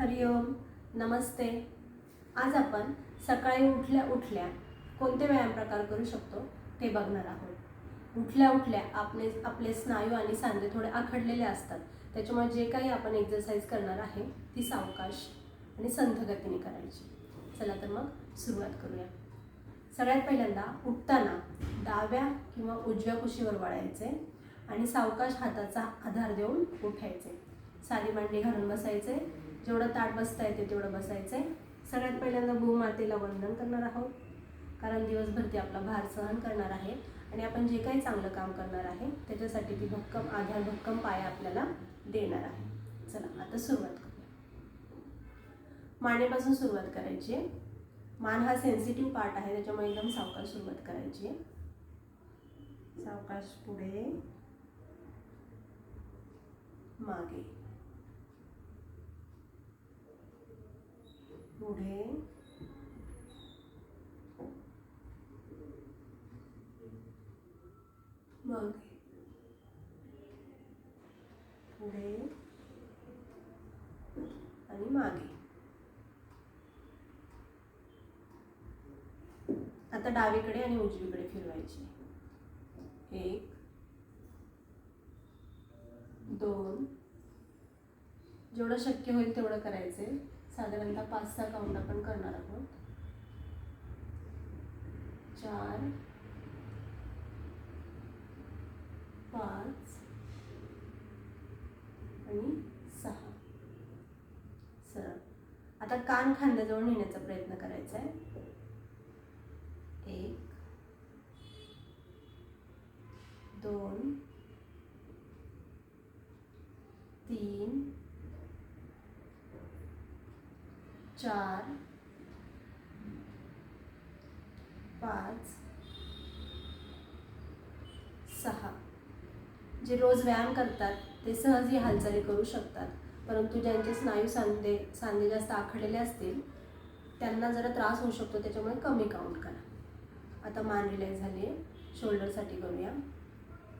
हरिओम नमस्ते. आज आपण सकाळी उठल्या उठल्या कोणते व्यायाम प्रकार करू शकतो ते बघणार आहोत. उठल्या उठल्या आपले आपले स्नायू आणि सांधे थोडे आखडलेले असतात. त्याच्यामुळे जे काही आपण एक्झरसाईज करणार आहे ती सावकाश आणि संथ गतीने करायची. चला तर मग सुरुवात करूया. सगळ्यात पहिल्यांदा उठताना डाव्या किंवा उजव्या कुशीवर वळायचे आणि सावकाश हाताचा आधार देऊन उठायचे. साधी मांडी घालून बसायचे. जेवढं ताट बसता येते तेवढं बसायचं आहे सगळ्यात पहिल्यांदा भूमातेला वंदन करणार आहोत. कारण दिवसभर ती आपला भार सहन करणार आहे. आणि आपण जे काही चांगलं काम करणार आहे त्याच्यासाठी ती भक्कम आधार भक्कम पाया आपल्याला देणार आहे. चला आता सुरुवात करूया. मानेपासून सुरुवात करायची. आहे मान हा सेन्सिटिव्ह पार्ट आहे त्याच्यामुळे एकदम सावकाश सुरुवात करायची. आहे सावकाश पुढे. मागे. पुढे. मागे. पुढे. आणि मागे. आता डावीकडे आणि उजवीकडे फिरवायचे. एक दोन. जेवढं शक्य होईल तेवढं करायचे. साधारणतः पाच सहा काउंट आपण करणार आहोत. चार पाच आणि सहा. सरळ. आता कान खांद्याजवळ नेण्याचा प्रयत्न करायचा आहे. एक दोन तीन चार पाच सहा. जे रोज व्यायाम करतात ते सहज ही हालचाली करू शकतात. परंतु ज्यांचे स्नायू सांधे सांधे जास्त आखडलेले असतील त्यांना जरा त्रास होऊ शकतो त्याच्यामुळे कमी काउंट करा. आता मान रिलॅक्स झाली आहे. शोल्डरसाठी करूया.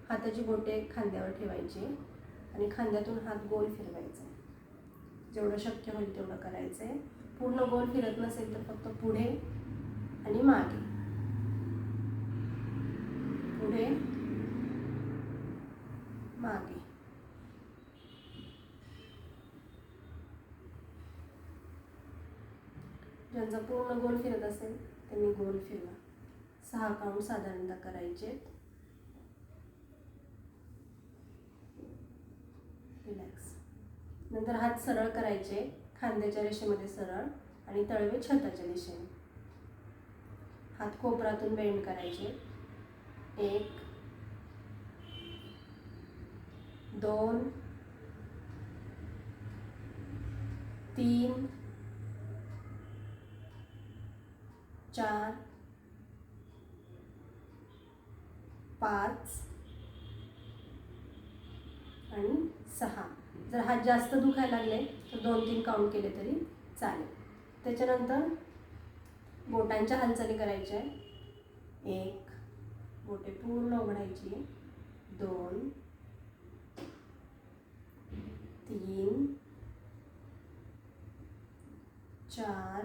हाताची बोटे खांद्यावर ठेवायची आणि खांद्यातून हात गोल फिरवायचा. जेवढं शक्य होईल तेवढं करायचं. आहे पूर्ण गोल फिरत नसेल तर फक्त पुढे आणि मागे. पुढे मागे. ज्यांचा पूर्ण गोल फिरत असेल त्यांनी गोल फिरवा. सहा काउंट साधारणतः करायचे. रिलॅक्स नंतर हात सरळ करायचे. खांद्याच्या रेषेमध्ये सरळ आणि तळवे छताच्या दिशेने. हात कोपरातून बेंड करायचे. एक दोन तीन चार पाच आणि सहा. जर हात जास्त दुखायला लागले तर दोन तीन काउंट केले तरी चालेल. त्याच्यानंतर बोटांच्या हालचाली करायच्या आहे एक बोटे पूर्ण उघडायची दोन तीन चार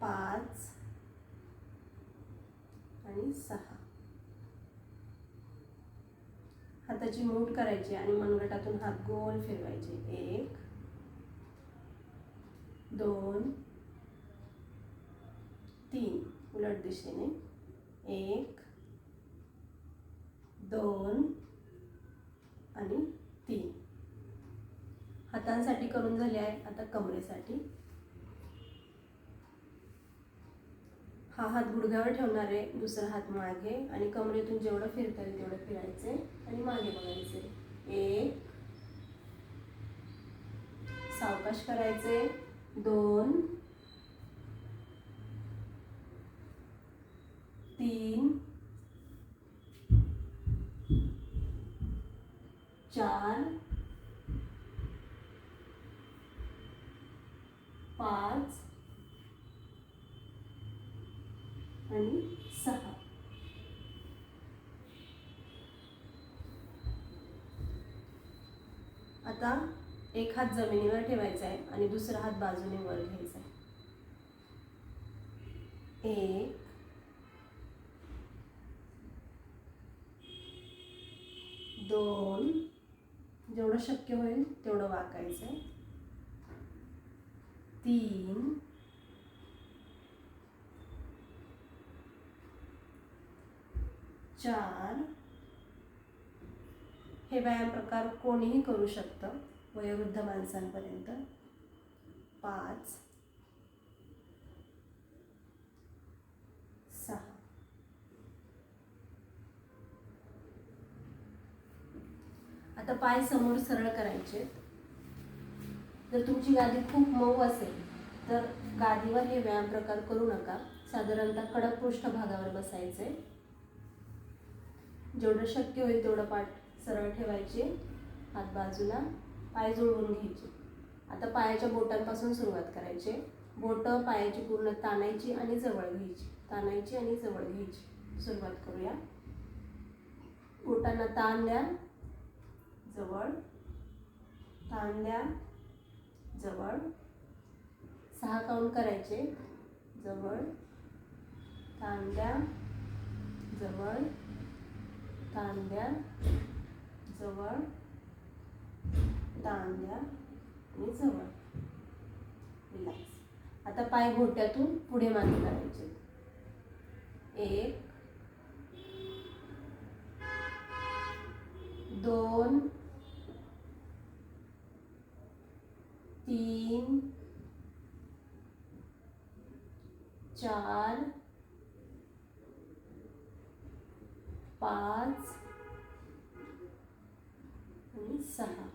पाच आणि सहा. हाताची मूठ करायची आणि मनगटातून हात गोल फिरवायचे. एक दोन तीन. उलट दिशेने. एक दोन आणि तीन. हातांसाठी करून झाले आहे. आता कमरेसाठी. हा हात गुडघ्यावर ठेवणार आहे दुसरा हात मागे आणि कमरेतून जेवढं फिरता येईल तेवढं फिरायचे आणि मागे बघायचे एक सावकाश करायचे दोन तीन चार पाच आणि सहा. आता एक हात जमिनीवर ठेवायचा आहे आणि दुसरा हात बाजूने वर घ्यायचा आहे. एक दोन जेवढं शक्य होईल तेवढं वाकायचं आहे. तीन चार हे व्यायाम प्रकार कोणीही करू शकतं वयोवृद्ध माणसांपर्यंत. पाच. सहा. आता पाय समोर सरळ करायचे. जर तुमची गादी खूप मऊ असेल तर गादीवर हे व्यायाम प्रकार करू नका. साधारणतः कडक पृष्ठभागावर बसायचे. जेवढं शक्य होईल तेवढं पाठ सरळ ठेवायचे. हात बाजूला पाय जुळवून घ्यायचे. आता पायाच्या बोटांपासून सुरुवात करायची. बोटं पायाची पूर्ण ताणायची आणि जवळ घ्यायची. ताणायची आणि जवळ घ्यायची. सुरुवात करूया. बोटांना ताण द्या. जवळ. ताण द्या. जवळ. सहा काउंट करायचे. जवळ. ताण द्या. जवळ. ताण जवळ तांद्या आणि जवळ. रिलॅक्स आता पाय घोट्यातून पुढे मागे करायचे एक दोन तीन चार पाच आणि सहा.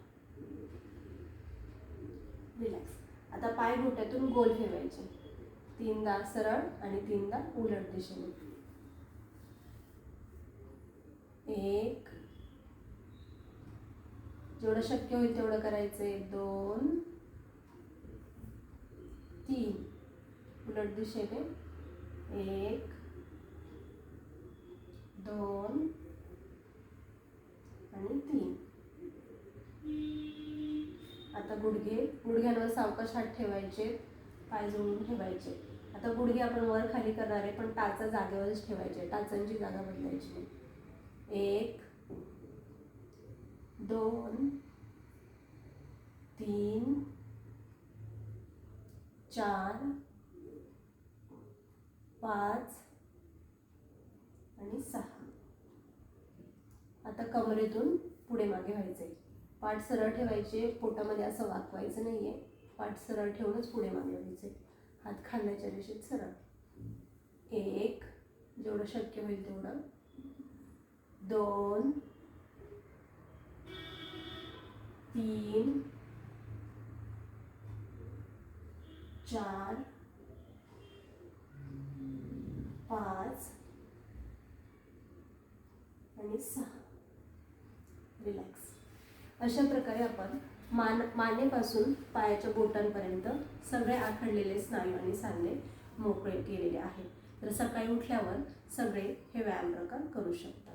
रिलॅक्स आता पाय घोट्यातून गोल ठेवायचे. तीनदा सरळ आणि तीनदा उलट दिशेने. एक. जेवढं शक्य होईल तेवढं करायचंय. दोन. तीन. उलट दिशेने. एक. दोन आणि तीन. आता गुडघे गुडघ्यांवर सावकाश हात ठेवायचे पाय जोडून ठेवायचे. आता गुडघे आपण वर खाली करणार आहे पण टाचा जागेवरच ठेवायचे. टाचांची जागा बदलायची एक दोन तीन चार पाच आणि सहा. आता कमरेतून पुढे मागे व्हायचे पाठ सरळ ठेवायचे पोटामध्ये असं वाकवायचं आहे पाठ सरळ ठेवूनच पुढे मागे व्हायचे हात खांद्याच्या रेषेत सरळ. एक जेवढं शक्य होईल तेवढं. दोन. तीन. चार. पाच. आणि सहा. रिलॅक्स अशा प्रकारे आपण मान मानेपासून पायाच्या बोटांपर्यंत सगळे आखडलेले स्नायू आणि सांधे मोकळे केलेले आहेत. तर सकाळी उठल्यावर सगळे हे व्यायाम प्रकार करू शकतात